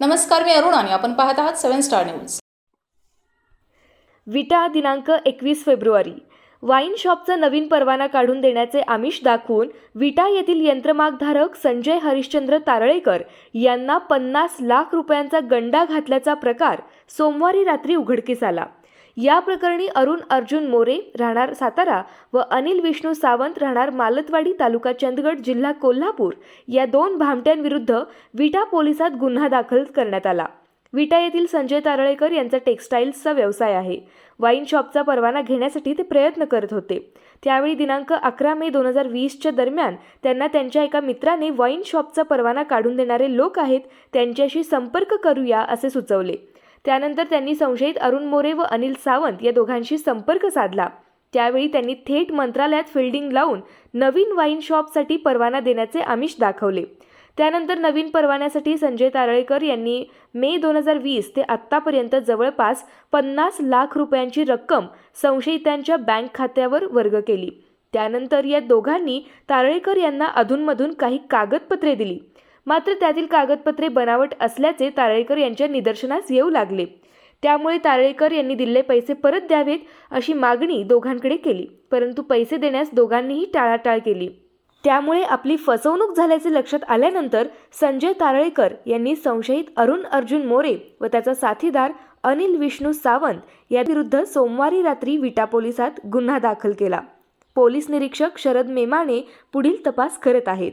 नमस्कार मी अरुण आणि आपण पाहत आहात सेव्हन स्टार न्यूज. विटा दिनांक एकवीस फेब्रुवारी. वाईन शॉपचा नवीन परवाना काढून देण्याचे आमिष दाखवून विटा येथील यंत्रमागधारक संजय हरिश्चंद्र तारळेकर यांना पन्नास लाख रुपयांचा गंडा घातल्याचा प्रकार सोमवारी रात्री उघडकीस आला. या प्रकरणी अरुण अर्जुन मोरे राहणार सातारा व अनिल विष्णू सावंत राहणार मालतवाडी तालुका चंदगड जिल्हा कोल्हापूर या दोन भामट्यांविरुद्ध विटा पोलिसात गुन्हा दाखल करण्यात आला. विटा येथील संजय तारळेकर यांचा टेक्स्टाईल्सचा व्यवसाय आहे. वाईन शॉपचा परवाना घेण्यासाठी ते प्रयत्न करत होते. त्यावेळी दिनांक अकरा मे दोन हजार वीसच्या दरम्यान त्यांना त्यांच्या एका मित्राने वाईन शॉपचा परवाना काढून देणारे लोक आहेत त्यांच्याशी संपर्क करूया असे सुचवले. त्यानंतर त्यांनी संशयित अरुण मोरे व अनिल सावंत या दोघांशी संपर्क साधला. त्यावेळी त्यांनी थेट मंत्रालयात फिल्डिंग लावून नवीन वाईन शॉपसाठी परवाना देण्याचे आमिष दाखवले. त्यानंतर नवीन परवान्यासाठी संजय तारळेकर यांनी मे दोन हजार वीस ते आत्तापर्यंत जवळपास पन्नास लाख रुपयांची रक्कम संशयितांच्या बँक खात्यावर वर्ग केली. त्यानंतर या दोघांनी तारळेकर यांना अधूनमधून काही कागदपत्रे दिली. मात्र त्यातील कागदपत्रे बनावट असल्याचे तारळेकर यांच्या निदर्शनास येऊ लागले. त्यामुळे तारळेकर यांनी दिलेले पैसे परत द्यावेत अशी मागणी दोघांकडे केली. परंतु पैसे देण्यास दोघांनीही टाळाटाळ केली. त्यामुळे आपली फसवणूक झाल्याचे लक्षात आल्यानंतर संजय तारळेकर यांनी संशयित अरुण अर्जुन मोरे व त्याचा साथीदार अनिल विष्णू सावंत याविरुद्ध सोमवारी रात्री विटा पोलिसात गुन्हा दाखल केला. पोलीस निरीक्षक शरद मेमाणे पुढील तपास करत आहेत.